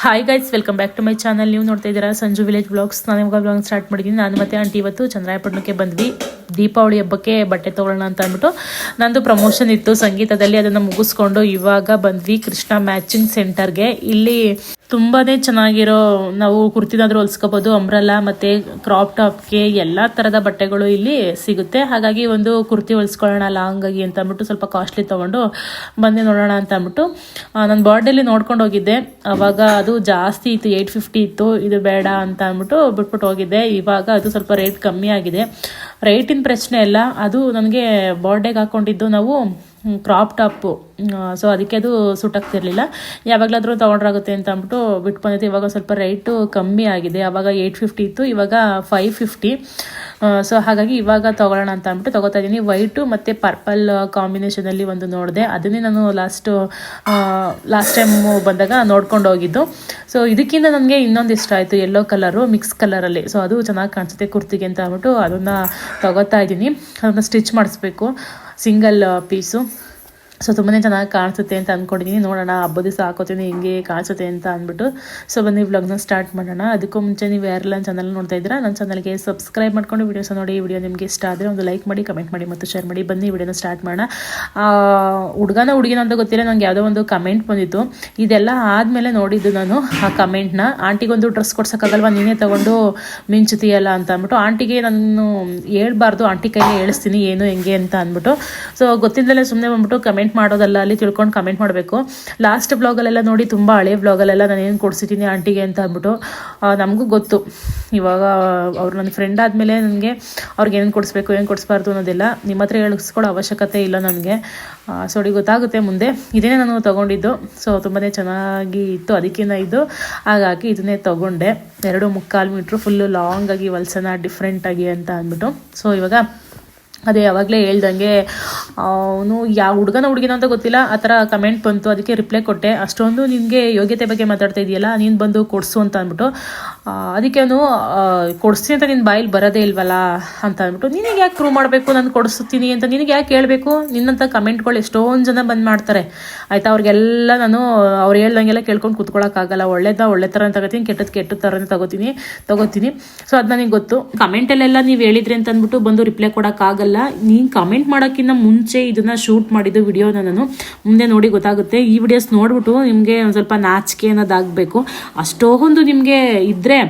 Hi guys welcome back to my channel ನೀವು ನೋಡ್ತಾ ಇದ್ದೀರಾ ಸಂಜು ವಿಲೇಜ್ ಬ್ಲಾಗ್ಸ್ ನಾನು ಇವಾಗ ಬ್ಲಾಗ್ ಸ್ಟಾರ್ಟ್ ಮಾಡಿದ್ದೀನಿ. ನಾನು ಮತ್ತೆ ಆಂಟಿ ಇವತ್ತು ಚಂದ್ರಾಯಪಟ್ಟಣಕ್ಕೆ ಬಂದ್ವಿ. ದೀಪಾವಳಿ ಹಬ್ಬಕ್ಕೆ ಬಟ್ಟೆ ತೊಗೊಳ್ಳೋಣ ಅಂತ ಅಂದ್ಬಿಟ್ಟು. ನಂದು ಪ್ರಮೋಷನ್ ಇತ್ತು. ಸಂಗೀತದಲ್ಲಿ ಅದನ್ನು ಮುಗಿಸ್ಕೊಂಡು ಇವಾಗ ಬಂದ್ವಿ ಕೃಷ್ಣ ಮ್ಯಾಚಿಂಗ್ ಸೆಂಟರ್ಗೆ ಇಲ್ಲಿ ತುಂಬಾನೇ ಚೆನ್ನಾಗಿರೋ ನಾವು ಕುರ್ತಿನಾದ್ರೂ ಹೊಲ್ಸ್ಕೋಬೋದು ಅಂಬ್ರಲ್ಲ ಮತ್ತೆ ಕ್ರಾಪ್ ಟಾಪ್ಗೆ ಎಲ್ಲ ಥರದ ಬಟ್ಟೆಗಳು ಇಲ್ಲಿ ಸಿಗುತ್ತೆ. ಹಾಗಾಗಿ ಒಂದು ಕುರ್ತಿ ಹೊಲ್ಸ್ಕೊಳ್ಳೋಣ ಲಾಂಗ್ ಆಗಿ ಅಂತ ಅಂದ್ಬಿಟ್ಟು ಸ್ವಲ್ಪ ಕಾಸ್ಟ್ಲಿ ತಗೊಂಡು ಬಂದೆ ನೋಡೋಣ ಅಂತ ಅಂದ್ಬಿಟ್ಟು. ನಾನು ಬಾರ್ಡಲ್ಲಿ ನೋಡ್ಕೊಂಡು ಹೋಗಿದ್ದೆ. ಅವಾಗ ಅದು ಜಾಸ್ತಿ ಇತ್ತು ಏಯ್ಟ್ ಫಿಫ್ಟಿ ಇತ್ತು. ಇದು ಬೇಡ ಅಂತ ಅಂದ್ಬಿಟ್ಟು ಬಿಟ್ಬಿಟ್ಟು ಹೋಗಿದ್ದೆ. ಇವಾಗ ಅದು ಸ್ವಲ್ಪ ರೇಟ್ ಕಮ್ಮಿ ಆಗಿದೆ. ರೇಟಿನ ಪ್ರಶ್ನೆ ಅಲ್ಲ, ಅದು ನನಗೆ ಬಾರ್ಡೇಗೆ ಹಾಕೊಂಡಿದ್ದು ನಾವು ಕ್ರಾಪ್ ಟಾಪು ಸೊ ಅದಕ್ಕೆ ಅದು ಸುಟ್ಟಾಗ್ತಿರ್ಲಿಲ್ಲ ಯಾವಾಗಲಾದರೂ ತೊಗೊಂಡ್ರಾಗುತ್ತೆ ಅಂತ ಅಂದ್ಬಿಟ್ಟು ಬಿಟ್ಟು ಬಂದಿತ್ತು. ಇವಾಗ ಸ್ವಲ್ಪ ರೇಟು ಕಮ್ಮಿ ಆಗಿದೆ. ಆವಾಗ ಏಯ್ಟ್ ಫಿಫ್ಟಿ ಇತ್ತು, ಇವಾಗ ಫೈವ್ ಫಿಫ್ಟಿ ಸೊ ಹಾಗಾಗಿ ಇವಾಗ ತೊಗೊಳ್ಳೋಣ ಅಂತ ಅಂದ್ಬಿಟ್ಟು ತೊಗೋತಾ ಇದ್ದೀನಿ ವೈಟು ಮತ್ತು ಪರ್ಪಲ್ ಕಾಂಬಿನೇಷನಲ್ಲಿ ಒಂದು ನೋಡಿದೆ. ಅದನ್ನೇ ನಾನು ಲಾಸ್ಟು ಲಾಸ್ಟ್ ಟೈಮು ಬಂದಾಗ ನೋಡ್ಕೊಂಡು ಹೋಗಿದ್ದು. ಸೊ ಇದಕ್ಕಿಂತ ನನಗೆ ಇನ್ನೊಂದು ಇಷ್ಟ ಆಯಿತು ಯೆಲ್ಲೋ ಕಲರು ಮಿಕ್ಸ್ ಕಲರಲ್ಲಿ ಸೊ ಅದು ಚೆನ್ನಾಗಿ ಕಾಣಿಸುತ್ತೆ ಕುರ್ತಿಗೆ ಅಂತ ಅಂದ್ಬಿಟ್ಟು ಅದನ್ನು ತೊಗೋತಾ ಇದ್ದೀನಿ ಅದನ್ನು ಸ್ಟಿಚ್ ಮಾಡಿಸ್ಬೇಕು. ಸಿಂಗಲ್ ಪೀಸು ಸೊ ತುಂಬಾ ಚೆನ್ನಾಗಿ ಕಾಣಿಸುತ್ತೆ ಅಂತ ಅಂದ್ಕೊಂಡಿದ್ದೀನಿ ನೋಡೋಣ, ಹಬ್ಬದ ದಿವಸ ಹಾಕೋತೀನಿ, ಹಿಂಗೆ ಕಾಣಿಸುತ್ತೆ ಅಂತ ಅಂದ್ಬಿಟ್ಟು ಸೊ ಬನ್ನಿ ವ್ಲಾಗ್ನ ಸ್ಟಾರ್ಟ್ ಮಾಡೋಣ. ಅದಕ್ಕೂ ಮುಂಚೆ ನೀವು ಯಾರೆಲ್ಲ ಚಾನಲ್ ನೋಡ್ತಾ ಇದ್ದೀರಾ ನನ್ನ ಚಾನಲ್ಗೆ ಸಬ್ಸ್ಕ್ರೈಬ್ ಮಾಡ್ಕೊಂಡು ವೀಡಿಯೋಸ್ ನೋಡಿ. ಈ ವಿಡಿಯೋ ನಿಮಗೆ ಇಷ್ಟ ಆದರೆ ಒಂದು ಲೈಕ್ ಮಾಡಿ ಕಮೆಂಟ್ ಮಾಡಿ ಮತ್ತು ಶೇರ್ ಮಾಡಿ. ಬನ್ನಿ ವಿಡಿಯೋನ ಸ್ಟಾರ್ಟ್ ಮಾಡೋಣ. ಹುಡುಗನ ಹುಡುಗಿನ ಅಂತ ಗೊತ್ತಿಲ್ಲ ನನಗೆ ಯಾವುದೋ ಒಂದು ಕಮೆಂಟ್ ಬಂದಿತ್ತು. ಇದೆಲ್ಲ ಆದಮೇಲೆ ನೋಡಿದ್ದು ನಾನು, ಆ ಕಮೆಂಟ್ನ ಆಂಟಿಗೊಂದು ಡ್ರೆಸ್ ಕೊಡ್ಸೋಕ್ಕಾಗಲ್ವಾ, ನೀನೇ ತೊಗೊಂಡು ಮಿಂಚುತ್ತೀಯಲ್ಲ ಅಂತ ಅಂದ್ಬಿಟ್ಟು ಆಂಟಿಗೆ ನಾನು ಹೇಳ್ಬಾರ್ದು, ಆಂಟಿ ಕೈಗೆ ಹೇಳಿಸ್ತೀನಿ, ಏನು, ಹೆಂಗೆ ಅಂತ ಅಂದ್ಬಿಟ್ಟು ಸೊ ಗೊತ್ತಿದ್ದಲೇ ಸುಮ್ಮನೆ ಬಂದ್ಬಿಟ್ಟು ಕಮೆಂಟ್ ಮಾಡೋದಲ್ಲ, ಅಲ್ಲಿ ತಿಳ್ಕೊಂಡು ಕಮೆಂಟ್ ಮಾಡಬೇಕು. ಲಾಸ್ಟ್ ಬ್ಲಾಗಲ್ಲೆಲ್ಲ ನೋಡಿ ತುಂಬ ಹಳೆ ಬ್ಲಾಗಲ್ಲೆಲ್ಲ ನಾನು ಏನು ಕೊಡಿಸಿದ್ದೀನಿ ಆಂಟಿಗೆ ಅಂತ ಅಂದ್ಬಿಟ್ಟು ನಮಗೂ ಗೊತ್ತು. ಇವಾಗ ಅವ್ರು ನನ್ನ ಫ್ರೆಂಡ್ ಆದಮೇಲೆ ನನಗೆ ಅವ್ರಿಗೆ ಏನು ಕೊಡಿಸ್ಬೇಕು, ಏನು ಕೊಡಿಸ್ಬಾರ್ದು ಅನ್ನೋದಿಲ್ಲ. ನಿಮ್ಮ ಹತ್ರ ಹೇಳಿಸ್ಕೊಳ್ಳೋ ಅವಶ್ಯಕತೆ ಇಲ್ಲ ನನಗೆ. ಸೊ ಅವ್ರಿಗೆ ಗೊತ್ತಾಗುತ್ತೆ ಮುಂದೆ. ಇದನ್ನೇ ನಾನು ತೊಗೊಂಡಿದ್ದು. ಸೊ ತುಂಬಾ ಚೆನ್ನಾಗಿ ಇತ್ತು. ಅದಕ್ಕಿಂತ ಇದು. ಹಾಗಾಗಿ ಇದನ್ನೇ ತೊಗೊಂಡೆ. ಎರಡು ಮುಕ್ಕಾಲು ಮೀಟ್ರು ಫುಲ್ಲು ಲಾಂಗಾಗಿ ಹೊಲ್ಸನ ಡಿಫ್ರೆಂಟಾಗಿ ಅಂತ ಅಂದ್ಬಿಟ್ಟು. ಸೊ ಇವಾಗ ಅದೇ ಯಾವಾಗಲೇ ಹೇಳ್ದಂಗೆ ಅವನು ಯಾವ ಹುಡುಗನ ಹುಡುಗಿನ ಅಂತ ಗೊತ್ತಿಲ್ಲ, ಆ ಥರ ಕಮೆಂಟ್ ಬಂತು, ಅದಕ್ಕೆ ರಿಪ್ಲೈ ಕೊಟ್ಟೆ. ಅಷ್ಟೊಂದು ನಿನಗೆ ಯೋಗ್ಯತೆ ಬಗ್ಗೆ ಮಾತಾಡ್ತಾ ಇದೆಯಲ್ಲ, ನೀನು ಬಂದು ಕೊಡಿಸು ಅಂತ ಅಂದ್ಬಿಟ್ಟು. ಅದಕ್ಕೆ ಅವನು ಕೊಡಿಸ್ತೀನಿ ಅಂತ ನಿನ್ನ ಬಾಯಲ್ಲಿ ಬರೋದೇ ಇಲ್ವಲ್ಲ ಅಂತ ಅಂದ್ಬಿಟ್ಟು, ನಿನಗೆ ಯಾಕೆ ಪ್ರೂವ್ ಮಾಡಬೇಕು? ನಾನು ಕೊಡಿಸ್ತೀನಿ ಅಂತ ನಿನಗೆ ಯಾಕೆ ಹೇಳಬೇಕು? ನಿನ್ನಂಥ ಕಮೆಂಟ್ಗಳು ಎಷ್ಟೊಂದು ಜನ ಬಂದು ಮಾಡ್ತಾರೆ. ಆಯಿತಾ, ಅವ್ರಿಗೆಲ್ಲ ನಾನು, ಅವ್ರು ಹೇಳ್ದಂಗೆಲ್ಲ ಕೇಳ್ಕೊಂಡು ಕುತ್ಕೊಳ್ಳೋಕ್ಕಾಗಲ್ಲ ಒಳ್ಳೇದ ಒಳ್ಳೆ ಥರ ತಗೋತೀನಿ ಕೆಟ್ಟದ್ದು ಕೆಟ್ಟ ಥರನೇ ತಗೋತೀನಿ ತಗೋತೀನಿ. ಸೊ ಅದು ನನಗೆ ಗೊತ್ತು. ಕಮೆಂಟಲ್ಲೆಲ್ಲ ನೀವು ಹೇಳಿದ್ರಿ ಅಂತ ಅಂದ್ಬಿಟ್ಟು ಬಂದು ರಿಪ್ಲೈ ಕೊಡೋಕ್ಕಾಗಲ್ಲ. ನೀನು ಕಮೆಂಟ್ ಮಾಡೋಕ್ಕಿಂತ ಮುಂಚೆ ಇದನ್ನು ಶೂಟ್ ಮಾಡಿದ್ದು ವಿಡಿಯೋನ ನಾನು ಮುಂದೆ ನೋಡಿ ಗೊತ್ತಾಗುತ್ತೆ. ಈ ವಿಡಿಯೋಸ್ ನೋಡ್ಬಿಟ್ಟು ನಿಮಗೆ ಒಂದು ಸ್ವಲ್ಪ ನಾಚಿಕೆ ಅನ್ನೋದಾಗಬೇಕು. ಅಷ್ಟೊಂದು ನಿಮಗೆ ಇದ್ದರೆ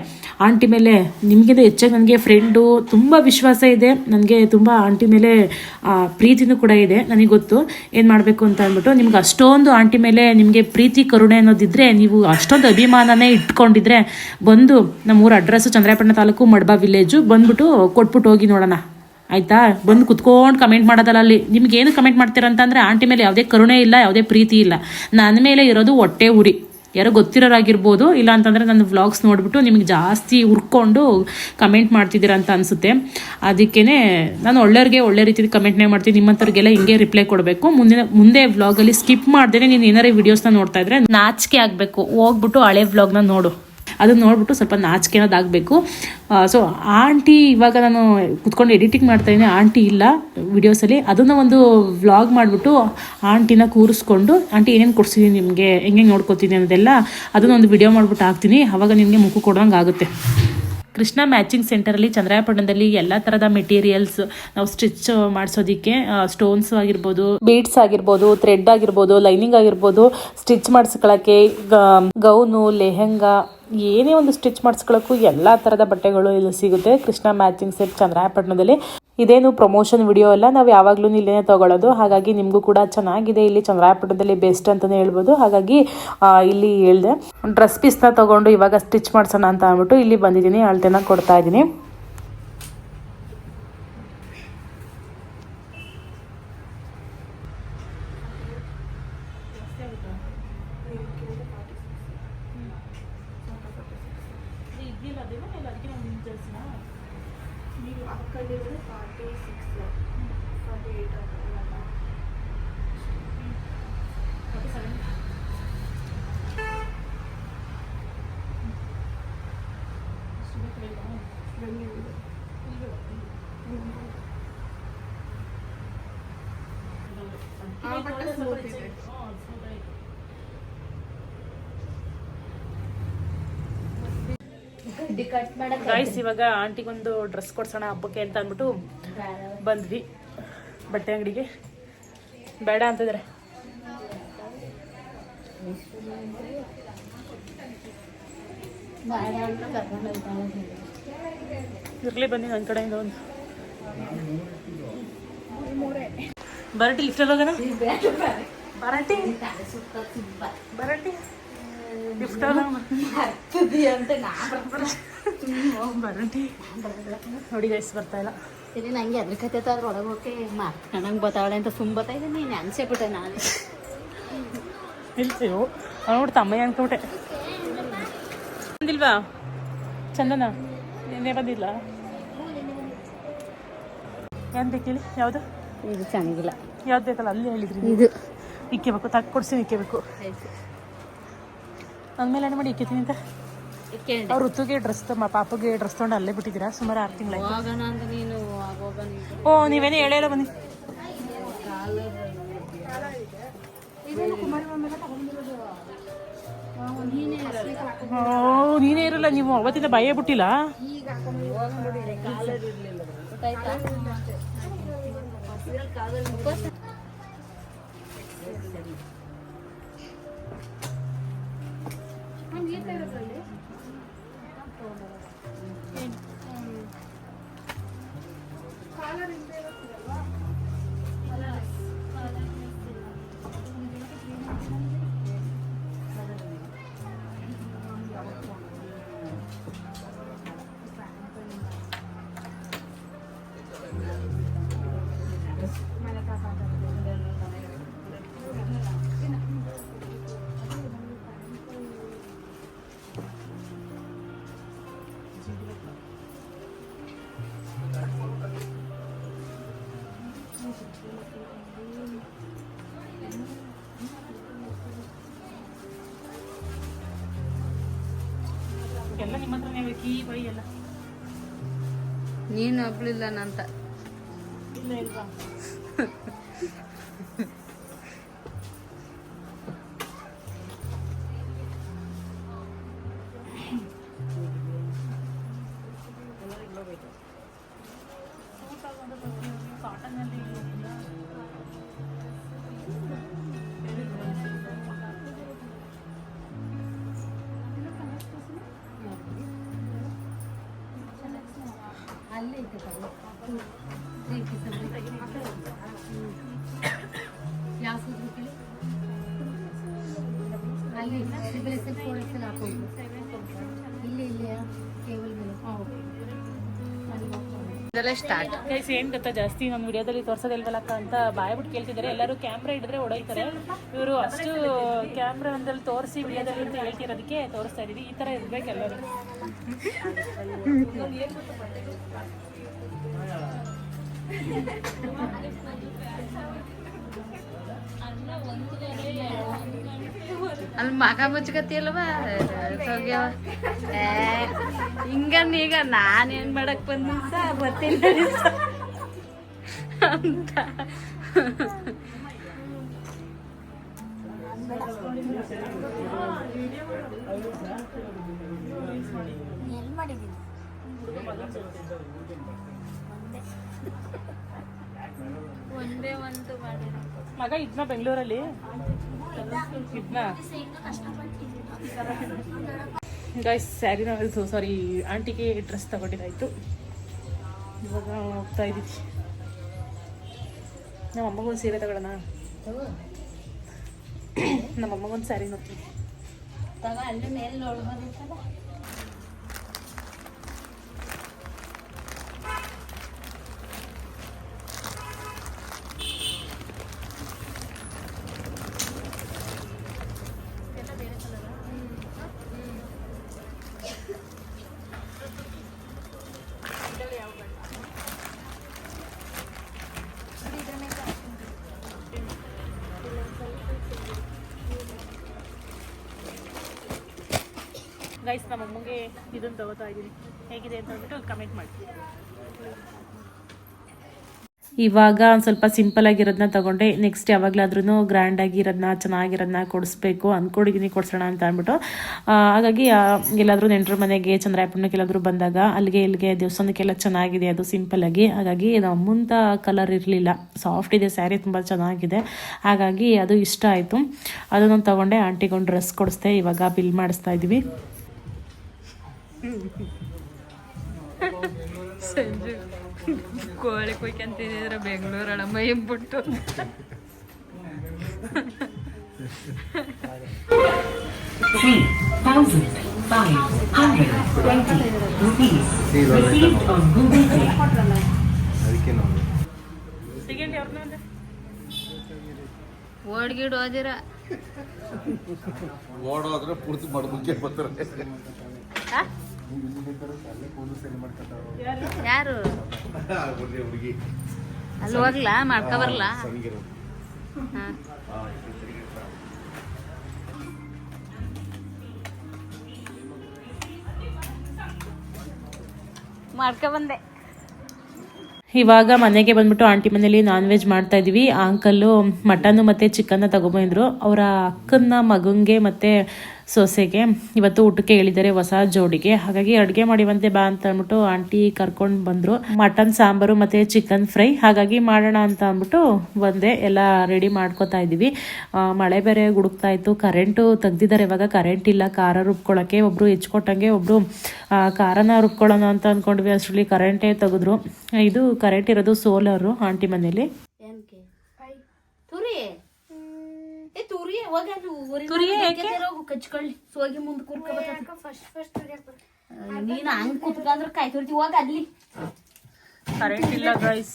ಆಂಟಿ ಮೇಲೆ ನಿಮಗಿಂತ ಹೆಚ್ಚಾಗಿ ನನಗೆ ಫ್ರೆಂಡು ತುಂಬ ವಿಶ್ವಾಸ ಇದೆ. ನನಗೆ ತುಂಬ ಆಂಟಿ ಮೇಲೆ ಪ್ರೀತಿನೂ ಕೂಡ ಇದೆ, ನನಗೆ ಗೊತ್ತು. ಏನು ಮಾಡಬೇಕು ಅಂತ ಅಂದ್ಬಿಟ್ಟು ನಿಮ್ಗೆ ಅಷ್ಟೊಂದು ಆಂಟಿ ಮೇಲೆ ನಿಮಗೆ ಪ್ರೀತಿ, ಕರುಣೆ ಅನ್ನೋದಿದ್ರೆ ನೀವು ಅಷ್ಟೊಂದು ಅಭಿಮಾನನೇ ಇಟ್ಕೊಂಡಿದ್ರೆ ಬಂದು ನಮ್ಮೂರ ಅಡ್ರೆಸ್ಸು ಚಂದ್ರಾಪಟ್ಟಣ ತಾಲೂಕು ಮಡ್ಬಾ ವಿಲೇಜು ಬಂದ್ಬಿಟ್ಟು ಕೊಟ್ಬಿಟ್ಟು ಹೋಗಿ ನೋಡೋಣ. ಆಯಿತಾ? ಬಂದು ಕುತ್ಕೊಂಡು ಕಮೆಂಟ್ ಮಾಡೋದಲ್ಲ ಅಲ್ಲಿ. ನಿಮ್ಗೇನು ಕಮೆಂಟ್ ಮಾಡ್ತೀರ ಅಂತಂದರೆ ಆಂಟಿ ಮೇಲೆ ಯಾವುದೇ ಕರುಣೆ ಇಲ್ಲ, ಯಾವುದೇ ಪ್ರೀತಿ ಇಲ್ಲ. ನನ್ನ ಮೇಲೆ ಇರೋದು ಹೊಟ್ಟೆ ಉರಿ. ಯಾರೋ ಗೊತ್ತಿರೋರಾಗಿರ್ಬೋದು, ಇಲ್ಲ ಅಂತಂದರೆ ನನ್ನ ವ್ಲಾಗ್ಸ್ ನೋಡಿಬಿಟ್ಟು ನಿಮಗೆ ಜಾಸ್ತಿ ಹುರ್ಕೊಂಡು ಕಮೆಂಟ್ ಮಾಡ್ತಿದ್ದೀರ ಅಂತ ಅನಿಸುತ್ತೆ. ಅದಕ್ಕೇ ನಾನು ಒಳ್ಳೆಯವ್ರಿಗೆ ಒಳ್ಳೆ ರೀತಿ ಕಮೆಂಟ್ನೇ ಮಾಡ್ತೀನಿ. ನಿಮ್ಮಂಥವ್ರಿಗೆಲ್ಲ ಹಿಂಗೆ ರಿಪ್ಲೈ ಕೊಡಬೇಕು. ಮುಂದಿನ, ಮುಂದೆ ವ್ಲಾಗಲ್ಲಿ ಸ್ಕಿಪ್ ಮಾಡ್ದೇ ನೀನು ಏನಾರೇ ವೀಡಿಯೋಸ್ನ ನೋಡ್ತಾ ಇದ್ರೆ ನಾಚಿಕೆ ಆಗಬೇಕು. ಹೋಗ್ಬಿಟ್ಟು ಹಳೆ ವ್ಲಾಗ್ನ ನೋಡು. ಅದನ್ನ ನೋಡ್ಬಿಟ್ಟು ಸ್ವಲ್ಪ ನಾಚಿಕೆನೋದಾಗಬೇಕು ಸೊ ಆಂಟಿ ಇವಾಗ ನಾನು ಕುತ್ಕೊಂಡು ಎಡಿಟಿಂಗ್ ಮಾಡ್ತಾಯಿದ್ದೀನಿ ಆಂಟಿ ಇಲ್ಲ ವಿಡಿಯೋಸಲ್ಲಿ ಅದನ್ನು ಒಂದು ವ್ಲಾಗ್ ಮಾಡಿಬಿಟ್ಟು ಆಂಟಿನ ಕೂರಿಸ್ಕೊಂಡು, ಆಂಟಿ ಏನೇನು ಕೊಡ್ಸಿದ್ದೀನಿ ನಿಮಗೆ? ಹೆಂಗೆ ನೋಡ್ಕೊತೀನಿ ಅನ್ನೋದೆಲ್ಲ ಅದನ್ನು ಒಂದು ವಿಡಿಯೋ ಮಾಡಿಬಿಟ್ಟು ಹಾಕ್ತೀನಿ. ಆವಾಗ ನಿಮಗೆ ಮುಖ ಕೊಡೋಂಗೆ ಆಗುತ್ತೆ. ಕೃಷ್ಣ ಮ್ಯಾಚಿಂಗ್ ಸೆಂಟರಲ್ಲಿ ಚಂದ್ರಾಯಪಟ್ಟಣದಲ್ಲಿ ಎಲ್ಲ ಥರದ ಮೆಟೀರಿಯಲ್ಸ್ ನಾವು ಸ್ಟಿಚ್ ಮಾಡಿಸೋದಕ್ಕೆ ಸ್ಟೋನ್ಸ್ ಆಗಿರ್ಬೋದು ಬೀಡ್ಸ್ ಆಗಿರ್ಬೋದು ಥ್ರೆಡ್ ಆಗಿರ್ಬೋದು ಲೈನಿಂಗ್ ಆಗಿರ್ಬೋದು ಸ್ಟಿಚ್ ಮಾಡಿಸ್ಕೊಳ್ಳೋಕ್ಕೆ ಗೌನು, ಲೆಹಂಗಾ ಏನೇ ಒಂದು ಸ್ಟಿಚ್ ಮಾಡಿಸ್ಕೊಳ್ಳೋಕ್ಕೂ ಎಲ್ಲ ಥರದ ಬಟ್ಟೆಗಳು ಇಲ್ಲಿ ಸಿಗುತ್ತೆ. ಕೃಷ್ಣ ಮ್ಯಾಚಿಂಗ್ ಸೆಟ್ ಚಂದ್ರಾಯಪಟ್ಟಣದಲ್ಲಿ. ಇದೇನು ಪ್ರಮೋಷನ್ ವಿಡಿಯೋ ಅಲ್ಲ, ನಾವು ಯಾವಾಗಲೂ ಇಲ್ಲೇ ತಗೊಳ್ಳೋದು ಹಾಗಾಗಿ ನಿಮಗೂ ಕೂಡ ಚೆನ್ನಾಗಿದೆ ಇಲ್ಲಿ ಚಂದ್ರಾಯಪಟ್ಟಣದಲ್ಲಿ ಬೆಸ್ಟ್ ಅಂತಲೇ ಹೇಳ್ಬೋದು. ಹಾಗಾಗಿ ಇಲ್ಲಿ ಹೇಳಿದೆ. ಡ್ರೆಸ್ ಪೀಸ್ನ ತೊಗೊಂಡು ಇವಾಗ ಸ್ಟಿಚ್ ಮಾಡಿಸೋಣ ಅಂತ ಅಂದ್ಬಿಟ್ಟು ಇಲ್ಲಿ ಬಂದಿದ್ದೀನಿ. ಅಳತೆನ ಕೊಡ್ತಾ ಇದ್ದೀನಿ. ನೀವು ಹಾಕೊಂಡಿರೋದು ಫಾರ್ಟಿ ಸಿಕ್ಸ್ ಫಾರ್ಟಿ ಏಯ್ಟ್ ಅಲ್ಲ ಆ, ಬಟ್ಟೆ smooth ಇದೆ. ಕಟ್ ಮಾಡಕ್ ಗಾಯ್ಸ್ ಇವಾಗ ಆಂಟಿಗೊಂದು ಡ್ರೆಸ್ ಕೊಡ್ಸೋಣ ಹಬ್ಬಕ್ಕೆ ಅಂತ ಅಂದ್ಬಿಟ್ಟು ಬಂದ್ವಿ. ಬಟ್ಟೆ ಅಂಗಡಿಗೆ. ಬೇಡ ಅಂತಿದ್ರೆ. ಇರ್ಲಿ ಬನ್ನಿ ನನ್ನ ಕಡೆಯಿಂದ ಒಂದು. ಬರಟಿ ಲಿಫ್ಟಲ್ಲಿ ಹೋಗೋಣ? ಬರಟಿ. ಬರಟಿ. ನೋಡಿ ಗೈಸ್ ಬರ್ತಾ ಇಲ್ಲ. ಸರಿ ನಂಗೆ ಅದ್ರ ಕತೆ ಅದ್ರ ಒಳಗೆ ಹೋಗಿ ಮಾರ್ಕೊಂಡಂಗೆ ಬತ್ತಾಳೆ ಅಂತ ಸುಮ್ ಬತ್ತಾ ಇದೆ ನೀನು. ಅನ್ಸೇಬಿಟ್ಟೆ ನಾನು ನಿಲ್ಸೇವು ನೋಡಿ ತಮ್ಮಯ್ಯ ಅನ್ಕೊಬಿಟ್ಟೆ. ಬಂದಿಲ್ವಾ? ಚಂದನ? ನಿನ್ನೆ ಬಂದಿಲ್ಲ? ಏನು ಬೇಕೇಳಿ ಯಾವುದು? ಇದು ಚೆನ್ನಾಗಿಲ್ಲ. ಯಾವ್ದು ಬೇಕಲ್ಲ ಅಲ್ಲಿ ಹೇಳಿದ್ರಿ ಇದು. ಇಕ್ಕೆಬೇಕು ತಕ್ಕ ಕೊಡ್ಸಿ ಇಕ್ಕೆಬೇಕು ಅಂದಮೇಲೆ ಏನು ಮಾಡಿ ಇಕ್ಕಿತೀನಿ ಅಂತ? ಅವ್ರ ಋತುಗೆ ಡ್ರೆಸ್ ಪಾಪಗೆ ಡ್ರೆಸ್ ತೊಗೊಂಡು ಅಲ್ಲೇ ಬಿಟ್ಟಿದ್ದೀರಾ? ಸುಮಾರು ಆರು ತಿಂಗಳಾಯ್ತು. ಓ ನೀವೇನೇ ಹೇಳೇ ಬನ್ನಿ. ಓ ನೀನೇ ಇರಲ್ಲ ನೀವು. ಅವತ್ತಿಂದ ಭಯ ಬಿಟ್ಟಿಲ್ಲ? నీట్ అయిపోతుంది ಎಲ್ಲ ನಿಮ್ಮ ಹತ್ರನೇ ಕೀ ಬೈ ಎಲ್ಲ. ನೀನು ಒಬ್ಳಿಲ್ಲ ನಂತ. ಇಲ್ಲ ಇಲ್ವಾ? ಅಲ್ಲೇ ಇತ್ತು ಸ್ಟಾರ್ಟ್ ಗೈಸ್ ಏನ್ ಗೊತ್ತಾ? ಜಾಸ್ತಿ ನಮ್ಮ ವಿಡಿಯೋದಲ್ಲಿ ತೋರ್ಸೋದಿಲ್ವಲ್ಲಕ್ಕ ಅಂತ ಬಾಯ್ಬಿಟ್ಟು ಕೇಳ್ತಿದ್ದಾರೆ. ಎಲ್ಲರೂ ಕ್ಯಾಮ್ರಾ ಹಿಡಿದ್ರೆ ಓಡೋಯ್ತಾರೆ. ಇವರು ಅಷ್ಟು ಕ್ಯಾಮ್ರಾ ಒಂದಲ್ಲಿ ತೋರಿಸಿ ವಿಡಿಯೋದಲ್ಲಿ ಅಂತ ಹೇಳ್ತಿರೋದಕ್ಕೆ ತೋರಿಸ್ತಾ ಇದೀವಿ. ಈ ತರ ಇರ್ಬೇಕು ಎಲ್ಲರೂ. ಅಲ್ಲಿ ಮಗ ಮುಚ್ಕತಿಯಲ್ವ ಹೋಗ್ಯವ ಏ ಹಿಂಗನ್ ಈಗ ನಾನೇನ್ ಮಾಡಕ್ ಬಂದ ಗೊತ್ತಿಲ್ಲ ಅಂತ. ಒಂದೇ ಒಂದು ಮಗ ಇದ್ನ ಬೆಂಗಳೂರಲ್ಲಿ? ಇದ್ನ? ಗೈಸ್ ಸ್ಯಾರಿನ ಸಾರಿ ಆಂಟಿಗೆ ಡ್ರೆಸ್ ತಗೊಂಡಿದ್ದಾಯ್ತು. ಇವಾಗ ಹೋಗ್ತಾ ಇದ್ದೀವಿ ನಮ್ಮ ಅಮ್ಮಗೊಂದು ಸೀರೆ ತಗೊಳ್ಳೋಣ? ನಮ್ಮ ಅಮ್ಮಗೊಂದು ಸ್ಯಾರಿ ನೋಡ್ತೀನಿ ಗೈಸ್ ನಮ್ಮ ಅಮ್ಮಗೆ ಇದನ್ನು ತಗೋತಾ ಇದ್ದೀನಿ. ಹೇಗಿದೆ ಅಂತ ಅಂದ್ಬಿಟ್ಟು ಕಮೆಂಟ್ ಮಾಡಿ. ಇವಾಗ ಒಂದು ಸ್ವಲ್ಪ ಸಿಂಪಲ್ ಆಗಿರೋದನ್ನ ತಗೊಂಡೆ. ನೆಕ್ಸ್ಟ್ ಯಾವಾಗಲಾದ್ರೂ ಗ್ರ್ಯಾಂಡ್ ಆಗಿರೋದನ್ನ ಚೆನ್ನಾಗಿರೋದನ್ನ ಕೊಡಿಸ್ಬೇಕು. ಅಂದ್ಕೊಂಡಿದ್ದೀನಿ ಕೊಡ್ಸೋಣ ಅಂತ ಅಂದ್ಬಿಟ್ಟು. ಹಾಗಾಗಿ ಎಲ್ಲಾದರೂ ನೆಂಟರ ಮನೆಗೆ ಚಂದ್ರಾಯಪಣ್ಣಕ್ಕೆ ಎಲ್ಲಾದರೂ ಬಂದಾಗ ಅಲ್ಲಿಗೆ ಇಲ್ಲಿಗೆ ದೇವಸ್ಥಾನಕ್ಕೆಲ್ಲ ಚೆನ್ನಾಗಿದೆ. ಅದು ಸಿಂಪಲ್ ಆಗಿ. ಹಾಗಾಗಿ ಅಮ್ಮಂತ ಕಲರ್ ಇರಲಿಲ್ಲ. ಸಾಫ್ಟ್ ಇದೆ ಸ್ಯಾರಿ ತುಂಬ ಚೆನ್ನಾಗಿದೆ. ಹಾಗಾಗಿ, ಅದು ಇಷ್ಟ ಆಯಿತು. ಅದನ್ನು ತಗೊಂಡೆ. ಆಂಟಿಗೊಂಡು ಡ್ರೆಸ್ ಕೊಡಿಸ್ದೆ. ಇವಾಗ ಬಿಲ್ ಮಾಡಿಸ್ತಾ ಇದ್ದೀವಿ received ಕೋಳಿ Google ಬೆಂಗಳೂರು ಅದಕ್ಕೆ ನಾವು ಓಡ್ಗಿಡ್ ಓದಿರ. ಓಡೋದ್ರೆ ಪೂರ್ತಿ ಮಡ್ಮುಕ್ಕೆ ಬರ್ತಾರೆ. ಬಂದೆ. ಇವಾಗ ಮನೆಗೆ ಬಂದ್ಬಿಟ್ಟು ಆಂಟಿ ಮನೇಲಿ ನಾನ್ ವೆಜ್ ಮಾಡ್ತಾ ಇದೀವಿ ಆ ಅಂಕಲ್ಲು ಮಟನ್ ಮತ್ತೆ ಚಿಕನ್ನ ತಗೊಬಂದ್ರು ಅವರ ಅಕ್ಕನ ಮಗಂಗೆ ಮತ್ತೆ ಸೊಸೆಗೆ. ಇವತ್ತು ಊಟಕ್ಕೆ ಹೇಳಿದ್ದಾರೆ ಹೊಸ ಜೋಡಿಗೆ. ಹಾಗಾಗಿ ಅಡುಗೆ ಮಾಡಿವಂತೆ ಬಾ ಅಂತ ಅಂದ್ಬಿಟ್ಟು ಆಂಟಿ ಕರ್ಕೊಂಡು ಬಂದರು. ಮಟನ್ ಸಾಂಬಾರು ಮತ್ತೆ ಚಿಕನ್ ಫ್ರೈ. ಹಾಗಾಗಿ ಮಾಡೋಣ ಅಂತ ಅಂದ್ಬಿಟ್ಟು ಬಂದೆ. ಎಲ್ಲ ರೆಡಿ ಮಾಡ್ಕೋತಾ ಇದೀವಿ ಆ, ಮಳೆ ಬೇರೆ ಗುಡುಕ್ತಾ ಇತ್ತು. ಕರೆಂಟು ತೆಗ್ದಿದ್ದಾರೆ. ಇವಾಗ ಕರೆಂಟ್ ಇಲ್ಲ. ಖಾರ ರುಬ್ಕೊಳ್ಳೋಕ್ಕೆ ಒಬ್ರು ಹೆಚ್ಕೊಟ್ಟಂಗೆ ಒಬ್ರು ಆ, ಖಾರನ ರುಬ್ಕೊಳ್ಳೋಣ ಅಂತ ಅಂದ್ಕೊಂಡ್ವಿ ಅಷ್ಟರಲ್ಲಿ ಕರೆಂಟೇ ತೆಗೆದ್ರು. ಇದು ಕರೆಂಟ್ ಇರೋದು ಸೋಲಾರು ಆಂಟಿ ಮನೇಲಿ. ಏನಕ್ಕೆ ತುರಿ ಏ ತುರಿ ಹೋಗಿ ಅದು ಯಾಕೆ? ಹೋಗು ಕಚ್ಕೊಳ್ಳಿ. ಮುಂದೆ ಕೂರ್ಕೋಬೇಕು ಫಸ್ಟ್ ಫಸ್ಟ್ ನೀನು ಹಂಗ್ ಕುತ್ಕೊಂಡ್ರೆ ಕಾಯಿ ತುರಿತಿ ಹೋಗ ಅಲ್ಲಿ. ಕರೆಂಟ್ ಇಲ್ಲ ಗೈಸ್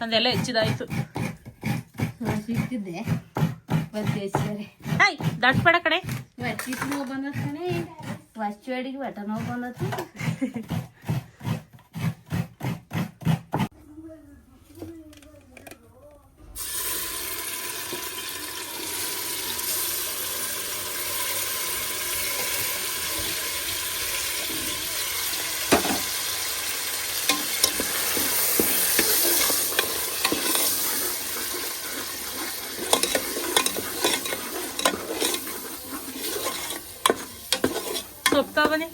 ನಂದೆಲ್ಲ ಹೆಚ್ಚಿದಾಯ್ತು. ಸಿಕ್ತಿದ್ದೆ ಬರ್ತೇವೆ ಹಾಯ್ ದಾಟ್ಬೇಡ ಕಡೆ ವಚ್ಚಿತ್ ನೋವು ಬಂದತ್ ಕಣೆ. ವಚ್ಚು ಅಡಿಗೆ ವಟ ನೋವು ಬಂದತ್ತು ಸೊಪ್ತಾ ಬನ್ನಿ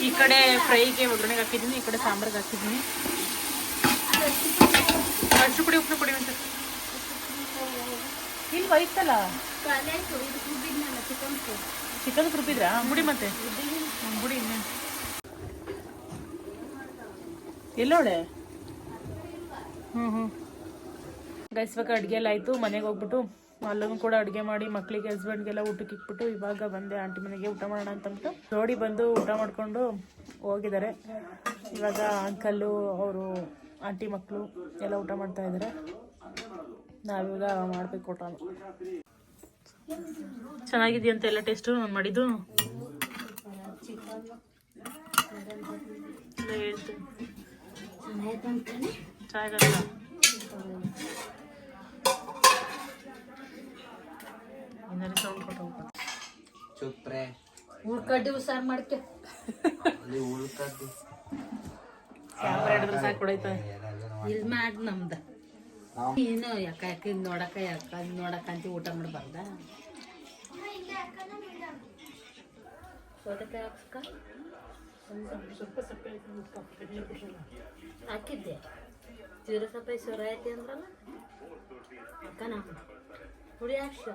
ಈ ಕಡೆ ಫ್ರೈಗೆ ಒಗ್ಗರಣೆಗೆ ಹಾಕಿದ್ದೀನಿ, ಈ ಕಡೆ ಸಾಂಬಾರ್ಗೆ ಹಾಕಿದ್ದೀನಿ. ಅಷ್ಟು ಪುಡಿ ಉಪ್ಪು ಪುಡಿ ಅಂತ ಇಲ್ಲಿ ಹೋಯ್ತಲ್ಲ ಚಿಕನ್ ರುಬ್ಬಿದ್ರಾ? ಮುಡಿ ಮತ್ತೆ? ಮುಡಿ ಎಲ್ಲೋಳೆ ಹ್ಞೂ ಹ್ಞೂ ಗೈಸ್, ಇವಾಗ ಅಡುಗೆ ಎಲ್ಲ ಆಯಿತು, ಮನೆಗೆ ಹೋಗ್ಬಿಟ್ಟು ಅಲ್ಲೂ ಕೂಡ ಅಡುಗೆ ಮಾಡಿ ಮಕ್ಕಳಿಗೆ ಹಸ್ಬೆಂಡ್ಗೆಲ್ಲ ಊಟಕ್ಕೆ ಇಕ್ಬಿಟ್ಟು ಇವಾಗ ಬಂದೆ. ಆಂಟಿ ಮನೆಗೆ ಊಟ ಮಾಡೋಣ ಅಂತಂದ್ಬಿಟ್ಟು ನೋಡಿ ಬಂದು ಊಟ ಮಾಡಿಕೊಂಡು ಹೋಗಿದ್ದಾರೆ. ಇವಾಗ ಅಂಕಲ್ಲು ಅವರು ಆಂಟಿ ಮಕ್ಕಳು ಎಲ್ಲ ಊಟ ಮಾಡ್ತಾ ಇದ್ದಾರೆ. ನಾವಿವಾಗ ಮಾಡ್ಬೇಕು ಊಟ. ಚೆನ್ನಾಗಿದೆಯಂತೆ ಎಲ್ಲ ಟೇಸ್ಟು ನಾನು ಮಾಡಿದ್ದು? ಹೇಳ್ತೀನಿ ಚೆನ್ನಾಗಲ್ಲ ಏನಾದ್ರು ಸೌಂಡ್ ಕೊಟ್ಟು ಹೋಗ್ಬೋದು ಚುಪ್ರೆ. ಉಳ್ಕಡ್ಡಿ ಉಸಾರ್ ಮಾಡ್ಕೆ. ಅಲ್ಲಿ ಉಳ್ಕದ್ದು ಕ್ಯಾಮ್ರಾ ಹಿಡಿದ್ರೆ ಸಾಕು ಕೊಡೈತೆ. ಇಲ್ ಮಾಡ್ ನಮ್ದ. ಏನು ಯಾಕ ಯಾಕ ಇದು ನೋಡಕ ಯಾಕ ಇದು ನೋಡಕ ಅಂತ ಊಟ ಮಾಡ್ಬಾರ್ದ? ಸೌತೆಕಾಯಿ ಹಾಕ್ಸ್ಕ? ಹಾಕಿದ್ದೆ. ಜೀರ ಸಪ್ಪಾಯಿ ಸೊರ ಐತಿ ಅಂದ್ರಲ್ಲ? ಅಕ್ಕ ನಾ ಹುಡಿ ಹಾಕ್ಸ